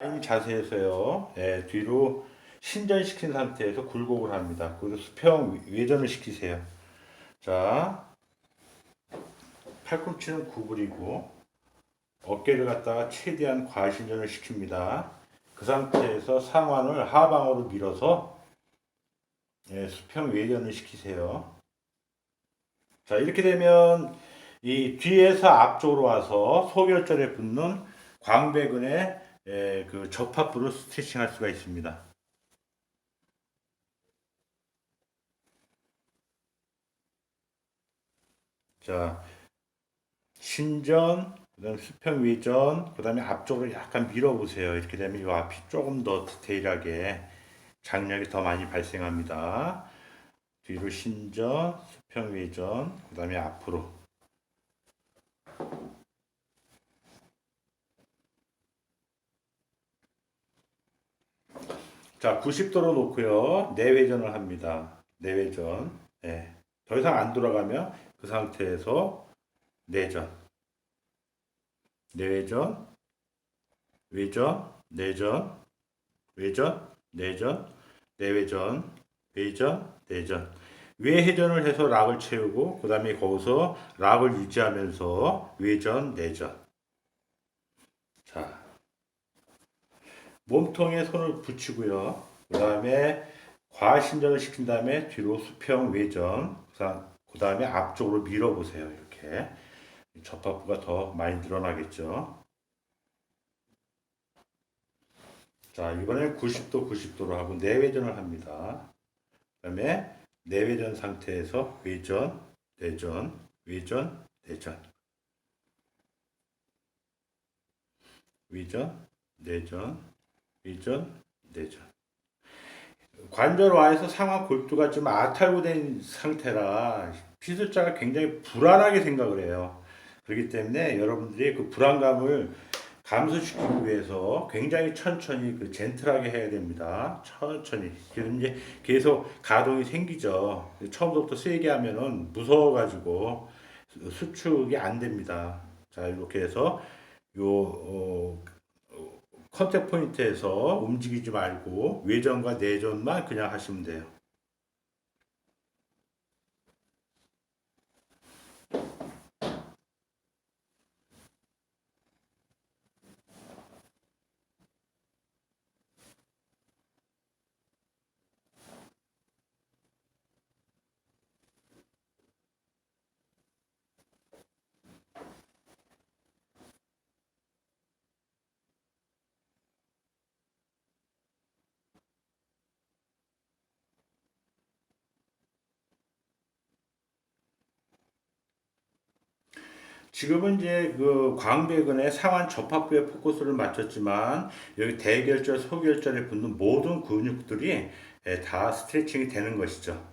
이 자세에서요, 예, 뒤로 신전시킨 상태에서 굴곡을 합니다. 그리고 수평 외전을 시키세요. 자, 팔꿈치는 구부리고 어깨를 갖다가 최대한 과신전을 시킵니다. 그 상태에서 상완을 하방으로 밀어서 예, 수평 외전을 시키세요. 자, 이렇게 되면 이 뒤에서 앞쪽으로 와서 소결절에 붙는 광배근의 예, 그 접합부를 스트레칭 할 수가 있습니다. 자, 신전, 그다음 수평 외전, 그다음에 앞쪽으로 약간 밀어보세요. 이렇게 되면 이 앞이 조금 더 디테일하게 장력이 더 많이 발생합니다. 뒤로 신전, 수평 외전, 그다음에 앞으로. 자, 90도로 놓고요. 내외전을 합니다. 내외전. 예. 더 이상 안 돌아가면 그 상태에서 내전. 내외전. 외전. 내전. 외전. 내전. 내외전. 외전. 내전. 외회전을 해서 락을 채우고 그 다음에 거기서 락을 유지하면서 외전, 내전. 자, 몸통에 손을 붙이고요. 그 다음에 과신전을 시킨 다음에 뒤로 수평 외전, 그 다음에 앞쪽으로 밀어보세요. 이렇게 접합부가 더 많이 늘어나겠죠. 자, 이번엔 90도, 90도로 하고 내외전을 합니다. 그 다음에 내외전 상태에서 외전, 내전, 외전, 내전. 외전, 내전, 위전, 내전. 관절 와에서 상하 골두가 좀 아탈구된 상태라 피술자가 굉장히 불안하게 생각을 해요. 그렇기 때문에 여러분들이 그 불안감을 감소시키기 위해서 굉장히 천천히 그 젠틀하게 해야 됩니다. 천천히. 그래서 이제 계속 가동이 생기죠. 처음부터 세게 하면은 무서워가지고 수축이 안 됩니다. 자, 이렇게 해서 요, 어, 컨택 포인트에서 움직이지 말고 외전과 내전만 그냥 하시면 돼요. 지금은 이제 그 광배근의 상완 접합부에 포커스를 맞췄지만 여기 대결절, 소결절에 붙는 모든 근육들이 예, 다 스트레칭이 되는 것이죠.